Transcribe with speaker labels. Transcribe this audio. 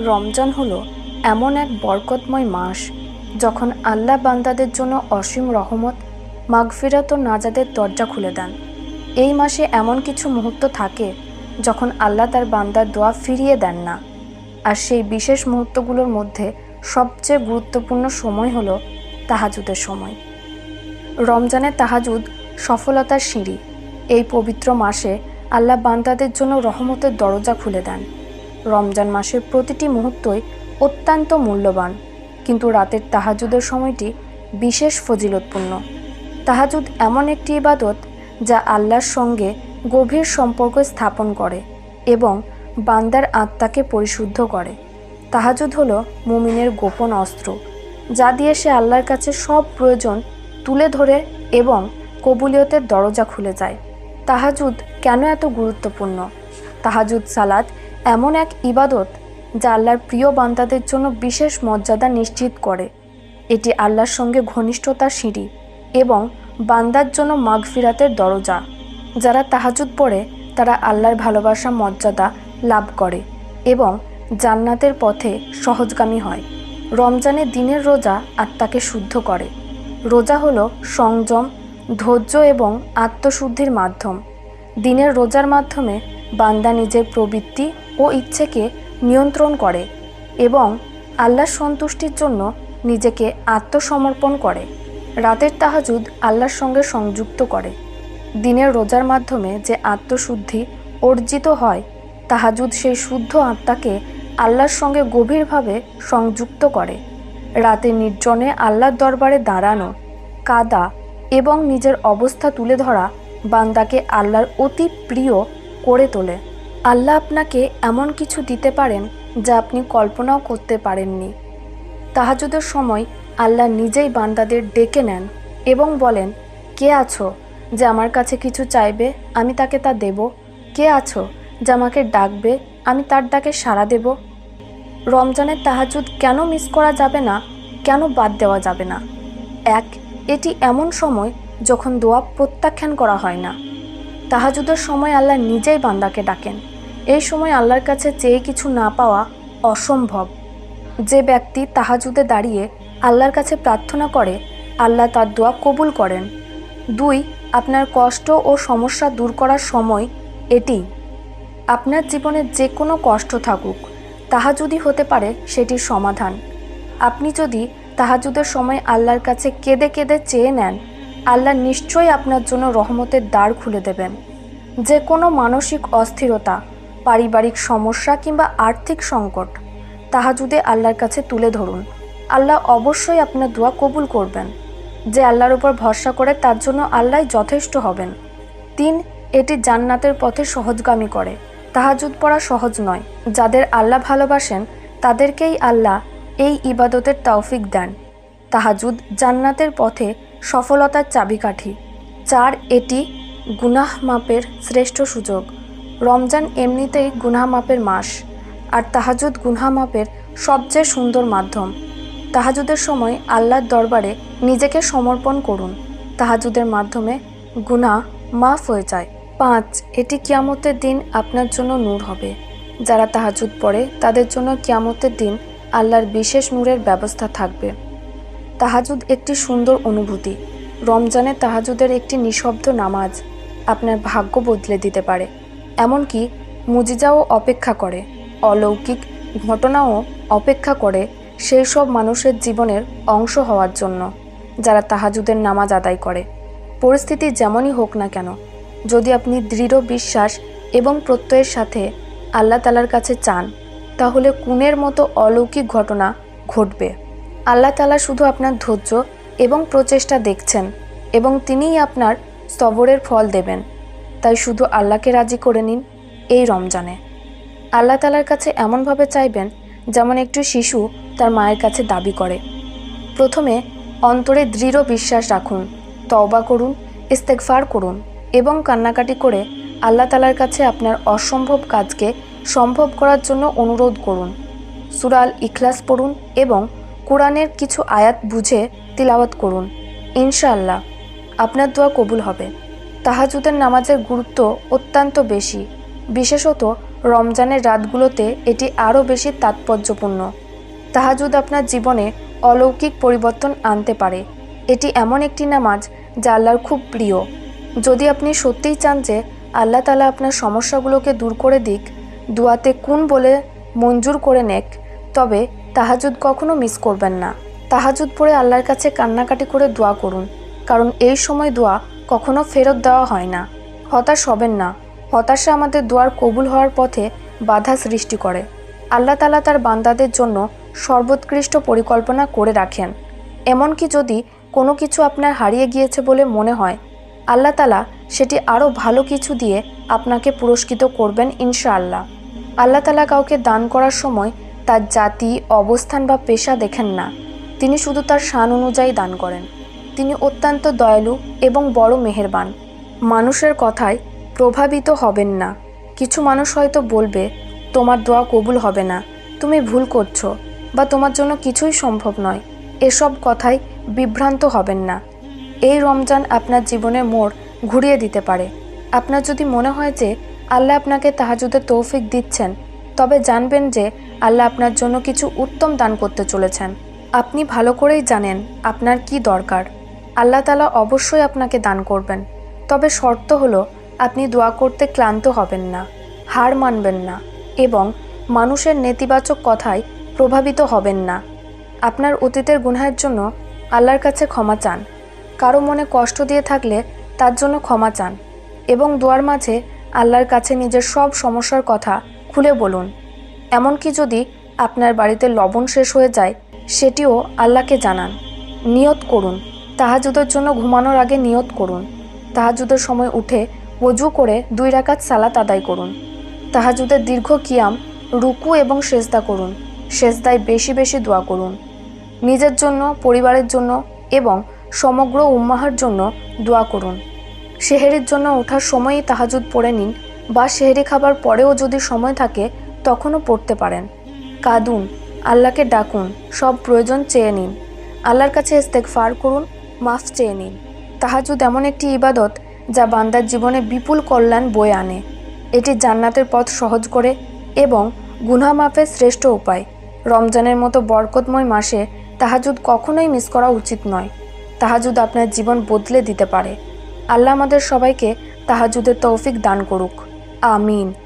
Speaker 1: রমজান হলো এমন এক বরকতময় মাস যখন আল্লাহ বান্দাদের জন্য অসীম রহমত, মাগফিরাত ও নাজাদের দরজা খুলে দেন। এই মাসে এমন কিছু মুহূর্ত থাকে যখন আল্লাহ তার বান্দার দোয়া ফিরিয়ে দেন না। আর সেই বিশেষ মুহূর্তগুলোর মধ্যে সবচেয়ে গুরুত্বপূর্ণ সময় হলো তাহাজুদের সময়। রমজানের তাহাজুদ সফলতার সিঁড়ি। এই পবিত্র মাসে আল্লাহ বান্দাদের জন্য রহমতের দরজা খুলে দেন। রমজান মাসের প্রতিটি মুহূর্তই অত্যন্ত মূল্যবান, কিন্তু রাতের তাহাজুদের সময়টি বিশেষ ফজিলতপূর্ণ। তাহাজুদ এমন একটি ইবাদত যা আল্লাহর সঙ্গে গভীর সম্পর্ক স্থাপন করে এবং বান্দার আত্মাকে পরিশুদ্ধ করে। তাহাজুদ হল মুমিনের গোপন অস্ত্র, যা দিয়ে সে আল্লাহর কাছে সব প্রয়োজন তুলে ধরে এবং কবুলিয়তের দরজা খুলে যায়। তাহাজুদ কেন এত গুরুত্বপূর্ণ? তাহাজুদ সালাত এমন এক ইবাদত যা আল্লাহর প্রিয় বান্দাদের জন্য বিশেষ মর্যাদা নিশ্চিত করে। এটি আল্লাহর সঙ্গে ঘনিষ্ঠতার সিঁড়ি এবং বান্দার জন্য মাগফিরাতের দরজা। যারা তাহাজুদ পড়ে, তারা আল্লাহর ভালোবাসা, মর্যাদা লাভ করে এবং জান্নাতের পথে সহজগামী হয়। রমজানে দিনের রোজা আত্মাকে শুদ্ধ করে। রোজা হলো সংযম, ধৈর্য এবং আত্মশুদ্ধির মাধ্যম। দিনের রোজার মাধ্যমে বান্দা নিজের প্রবৃত্তি ও ইচ্ছেকে নিয়ন্ত্রণ করে এবং আল্লাহর সন্তুষ্টির জন্য নিজেকে আত্মসমর্পণ করে। রাতের তাহাজুদ আল্লাহর সঙ্গে সংযুক্ত করে। দিনের রোজার মাধ্যমে যে আত্মশুদ্ধি অর্জিত হয়, তাহাজুদ সেই শুদ্ধ আত্মাকে আল্লাহর সঙ্গে গভীরভাবে সংযুক্ত করে। রাতে নির্জনে আল্লাহর দরবারে দাঁড়ানো, কাদা এবং নিজের অবস্থা তুলে ধরা বান্দাকে আল্লাহর অতি প্রিয় করে তোলে। আল্লাহ আপনাকে এমন কিছু দিতে পারেন যা আপনি কল্পনাও করতে পারেননি। তাহাজুদের সময় আল্লাহ নিজেই বান্দাদের ডেকে নেন এবং বলেন, কে আছো যে আমার কাছে কিছু চাইবে? আমি তাকে তা দেব। কে আছো যে আমাকে ডাকবে? আমি তার ডাকে সাড়া দেব। রমজানের তাহাজুদ কেন মিস করা যাবে না? কেন বাদ দেওয়া যাবে না? এক, এটি এমন সময় যখন দোয়া প্রত্যাখ্যান করা হয় না। তাহাজুদের সময় আল্লাহ নিজেই বান্দাকে ডাকেন। এই সময় আল্লাহর কাছে চেয়ে কিছু না পাওয়া অসম্ভব। যে ব্যক্তি তাহাজুদে দাঁড়িয়ে আল্লাহর কাছে প্রার্থনা করে, আল্লাহ তার দোয়া কবুল করেন। দুই, আপনার কষ্ট ও সমস্যা দূর করার সময় এটি। আপনার জীবনে যে কোনো কষ্ট থাকুক তাহা যদি হতে পারে সেটির সমাধান। আপনি যদি তাহাজুদের সময় আল্লাহর কাছে কেঁদে কেঁদে চেয়ে নেন আল্লাহ নিশ্চয়ই আপনার জন্য রহমতের দ্বার খুলে দেবেন। যে কোনো মানসিক অস্থিরতা, পারিবারিক সমস্যা কিংবা আর্থিক সংকট তাহাজুদে আল্লাহর কাছে তুলে ধরুন, আল্লাহ অবশ্যই আপনার দোয়া কবুল করবেন। যে আল্লাহর উপর ভরসা করে তার জন্য আল্লাহ যথেষ্ট হবেন। তিন, এটি জান্নাতের পথে সহজগামী করে। তাহাজুদ পড়া সহজ নয়। যাদের আল্লাহ ভালোবাসেন, তাদেরকেই আল্লাহ এই ইবাদতের তৌফিক দেন। তাহাজুদ জান্নাতের পথে সফলতার চাবিকাঠি। চার, এটি গুনাহ মাপের শ্রেষ্ঠ সুযোগ। রমজান এমনিতেই গুনাহ মাপের মাস, আর তাহাজুদ গুনাহ মাপের সবচেয়ে সুন্দর মাধ্যম। তাহাজুদের সময় আল্লাহর দরবারে নিজেকে সমর্পণ করুন। তাহাজুদের মাধ্যমে গুনাহ মাফ হয়ে যায়। পাঁচ, এটি কিয়ামতের দিন আপনার জন্য নূর হবে। যারা তাহাজুদ পড়ে, তাদের জন্য কিয়ামতের দিন আল্লাহর বিশেষ নূরের ব্যবস্থা থাকবে। তাহাজুদ একটি সুন্দর অনুভূতি। রমজানে তাহাজুদের একটি নিঃশব্দ নামাজ আপনার ভাগ্য বদলে দিতে পারে। এমনকি মুজিজাও অপেক্ষা করে, অলৌকিক ঘটনাও অপেক্ষা করে সেই সব মানুষের জীবনের অংশ হওয়ার জন্য, যারা তাহাজুদের নামাজ আদায় করে। পরিস্থিতি যেমনই হোক না কেন, যদি আপনি দৃঢ় বিশ্বাস এবং প্রত্যয়ের সাথে আল্লাহ তালার কাছে চান, তাহলে কুনের মতো অলৌকিক ঘটনা ঘটবে। আল্লাহ তালা শুধু আপনার ধৈর্য এবং প্রচেষ্টা দেখছেন এবং তিনিই আপনার স্তবরের ফল দেবেন। তাই শুধু আল্লাহকে রাজি করে নিন এই রমজানে। আল্লাহ তালার কাছে এমনভাবে চাইবেন যেমন একটি শিশু তার মায়ের কাছে দাবি করে। প্রথমে অন্তরে দৃঢ় বিশ্বাস রাখুন, তওবা করুন ইস্তেকফার করুন এবং কান্নাকাটি করে আল্লাহ তালার কাছে আপনার অসম্ভব কাজকে সম্ভব করার জন্য অনুরোধ করুন। সুরাল ইখলাস পড়ুন এবং কোরআনের কিছু আয়াত বুঝে তিলাওয়াত করুন, ইনশাআল্লাহ। আপনার দোয়া কবুল হবে। তাহাজুদের নামাজের গুরুত্ব অত্যন্ত বেশি। বিশেষত রমজানের রাতগুলোতে এটি আরও বেশি তাৎপর্যপূর্ণ। তাহাজুদ আপনার জীবনে অলৌকিক পরিবর্তন আনতে পারে। এটি এমন একটি নামাজ যা আল্লাহর খুব প্রিয়। যদি আপনি সত্যিই চান যে আল্লাহ তালা আপনার সমস্যাগুলোকে দূর করে দিক, দুয়াতে কোন বলে মঞ্জুর করে নেক, তবে তাহাজুদ কখনো মিস করবেন না। তাহাজুদ পড়ে আল্লাহর কাছে কান্নাকাটি করে দোয়া করুন, কারণ এই সময় দোয়া কখনো ফেরত দেওয়া হয় না। হতাশ হবেন না। হতাশা আমাদের দোয়ার কবুল হওয়ার পথে বাধা সৃষ্টি করে। আল্লাহ তালা তার বান্দাদের জন্য সর্বোৎকৃষ্ট পরিকল্পনা করে রাখেন। এমনকি যদি কোনো কিছু আপনার হারিয়ে গিয়েছে বলে মনে হয়, আল্লাহ তালা সেটি আরও ভালো কিছু দিয়ে আপনাকে পুরস্কৃত করবেন ইনশাআল্লাহ। আল্লাহ তালা কাউকে দান করার সময় তার জাতি, অবস্থান বা পেশা দেখেন না। তিনি শুধু তার শান অনুযায়ী দান করেন। তিনি অত্যন্ত দয়ালু এবং বড় মেহেরবান। মানুষের কথায় প্রভাবিত হবেন না। কিছু মানুষ হয়তো বলবে, তোমার দোয়া কবুল হবে না। তুমি ভুল করছ বা তোমার জন্য কিছুই সম্ভব নয়। এসব কথায় বিভ্রান্ত হবেন না। এই রমজান আপনার জীবনের মোড় ঘুরিয়ে দিতে পারে। আপনার যদি মনে হয় যে আল্লাহ আপনাকে তাহাজুদের তৌফিক দিচ্ছেন তবে জানবেন যে আল্লাহ আপনার জন্য কিছু উত্তম দান করতে চলেছেন। আপনি ভালো করেই জানেন আপনার কি দরকার। আল্লাহ তালা অবশ্যই আপনাকে দান করবেন। তবে শর্ত হলো, আপনি দোয়া করতে ক্লান্ত হবেন না, হার মানবেন না এবং মানুষের নেতিবাচক কথায় প্রভাবিত হবেন না। আপনার অতীতের গুনহার জন্য আল্লাহর কাছে ক্ষমা চান। কারও মনে কষ্ট দিয়ে থাকলে তার জন্য ক্ষমা চান এবং দোয়ার মাঝে আল্লাহর কাছে নিজের সব সমস্যার কথা খুলে বলুন। এমনকি যদি আপনার বাড়িতে লবণ শেষ হয়ে যায়, সেটিও আল্লাহকে জানান। নিয়ত করুন। তাহাজুদের জন্য ঘুমানোর আগে নিয়ত করুন। তাহাজুদের সময় উঠে ওজু করে দুই রাকাত সালাত আদায় করুন। তাহাজুদের দীর্ঘ কিয়াম, রুকু এবং সেজদা করুন। সেজদায় বেশি বেশি দোয়া করুন। নিজের জন্য, পরিবারের জন্য এবং সমগ্র উম্মাহার জন্য দোয়া করুন। সেহেরির জন্য ওঠার সময়ই তাহাজুদ পড়ে নিন। বা সেহেরি খাবার পরেও যদি সময় থাকে, তখনও পড়তে পারেন। কাঁদুন, আল্লাহকে ডাকুন, সব প্রয়োজন চেয়ে নিন। আল্লাহর কাছে ফার করুন, মাফ চেয়ে নিন। তাহাজুদ এমন একটি ইবাদত যা বান্দার জীবনে বিপুল কল্যাণ বয়ে আনে। এটি জান্নাতের পথ সহজ করে এবং গুনা মাফের শ্রেষ্ঠ উপায়। রমজানের মতো বরকতময় মাসে তাহাজুদ কখনোই মিস করা উচিত নয়। তাহাজুদ আপনার জীবন বদলে দিতে পারে। আল্লাহ আমাদের সবাইকে তাহাজুদের তৌফিক দান করুক। Amin.